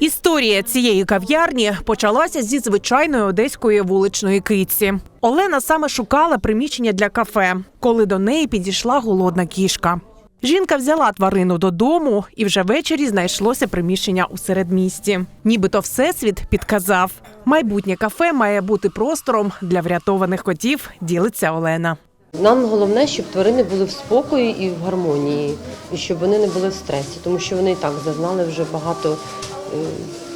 Історія цієї кав'ярні почалася зі звичайної одеської вуличної киці. Олена саме шукала приміщення для кафе, коли до неї підійшла голодна кішка. Жінка взяла тварину додому, і вже ввечері знайшлося приміщення у середмісті. Нібито всесвіт підказав. Майбутнє кафе має бути простором для врятованих котів. Ділиться Олена. Нам головне, щоб тварини були в спокої і в гармонії, і щоб вони не були в стресі, тому що вони і так зазнали вже багато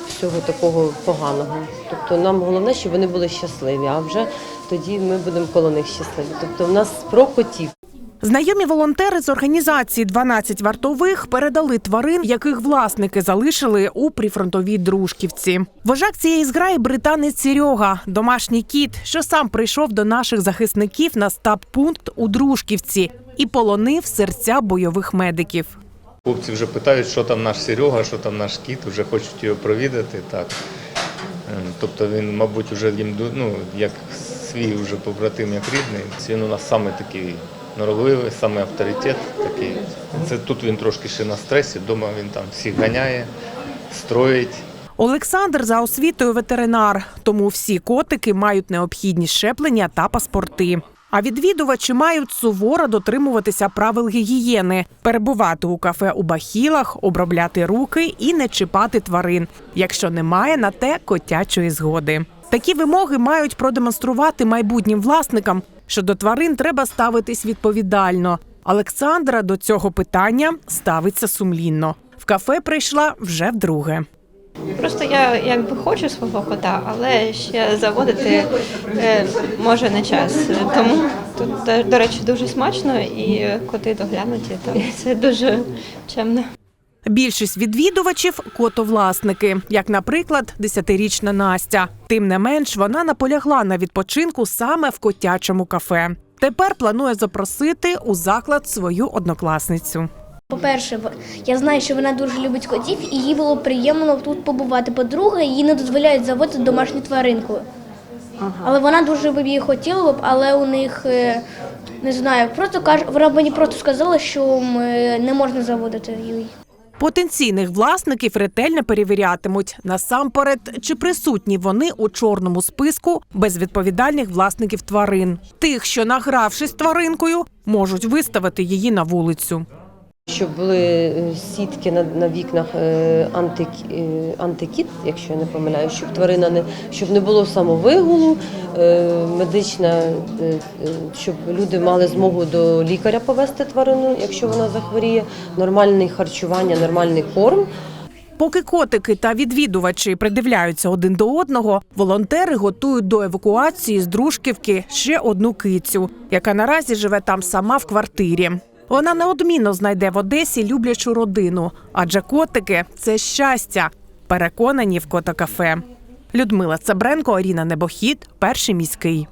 всього такого поганого. Тобто нам головне, щоб вони були щасливі, а вже тоді ми будемо коло них щасливі. Тобто в нас про котів. Знайомі волонтери з організації «12 вартових передали тварин, яких власники залишили у прифронтовій дружківці. Вожак цієї зграї британець Серега, домашній кіт, що сам прийшов до наших захисників на стаб-пункт у дружківці і полонив серця бойових медиків. Хлопці вже питають, що там наш Серега, що там наш кіт, вже хочуть його провідати. Так. Ем, Тобто він, мабуть, вже їм ну, як свій вже побратим, як рідний. Він у нас саме такий норовливий, саме авторитет такий. Це тут він трошки ще на стресі, вдома він там всіх ганяє, строїть. Олександр за освітою ветеринар, тому всі котики мають необхідні щеплення та паспорти. А відвідувачі мають суворо дотримуватися правил гігієни, перебувати у кафе у бахілах, обробляти руки і не чіпати тварин, якщо немає на те котячої згоди. Такі вимоги мають продемонструвати майбутнім власникам, що до тварин треба ставитись відповідально. Олександра до цього питання ставиться сумлінно. В кафе прийшла вже вдруге. Просто я якби хочу свого кота, але ще заводити е, може не час. Тому тут, до речі, дуже смачно і коти доглянуті. Там це дуже чемно. Більшість відвідувачів котовласники, як, наприклад, десятирічна Настя. Тим не менш, вона наполягла на відпочинку саме в котячому кафе. Тепер планує запросити у заклад свою однокласницю. По-перше, в- я знаю, що вона дуже любить котів, і їй було приємно тут побувати. По-друге, їй не дозволяють заводити домашню тваринку. Але вона дуже б її хотіла б, але у них е, не знаю, просто каже, вона мені просто сказала, що е, не можна заводити її. Потенційних власників ретельно перевірятимуть насамперед, чи присутні вони у чорному списку безвідповідальних власників тварин. Тих, що награвшись тваринкою, можуть виставити її на вулицю. Щоб були е, сітки на, на вікнах е, анти, е, антикіт, якщо я не помиляю, щоб тварина не щоб не було самовигулу, медична, щоб люди мали змогу до лікаря повести тварину, якщо вона захворіє, нормальне харчування, нормальний корм. Поки котики та відвідувачі придивляються один до одного, волонтери готують до евакуації з Дружківки ще одну кицю, яка наразі живе там сама в квартирі. Вона неодмінно знайде в Одесі люблячу родину, адже котики це щастя. Переконані в котокафе. Людмила Цабренко, Аріна Небохід, перший міський.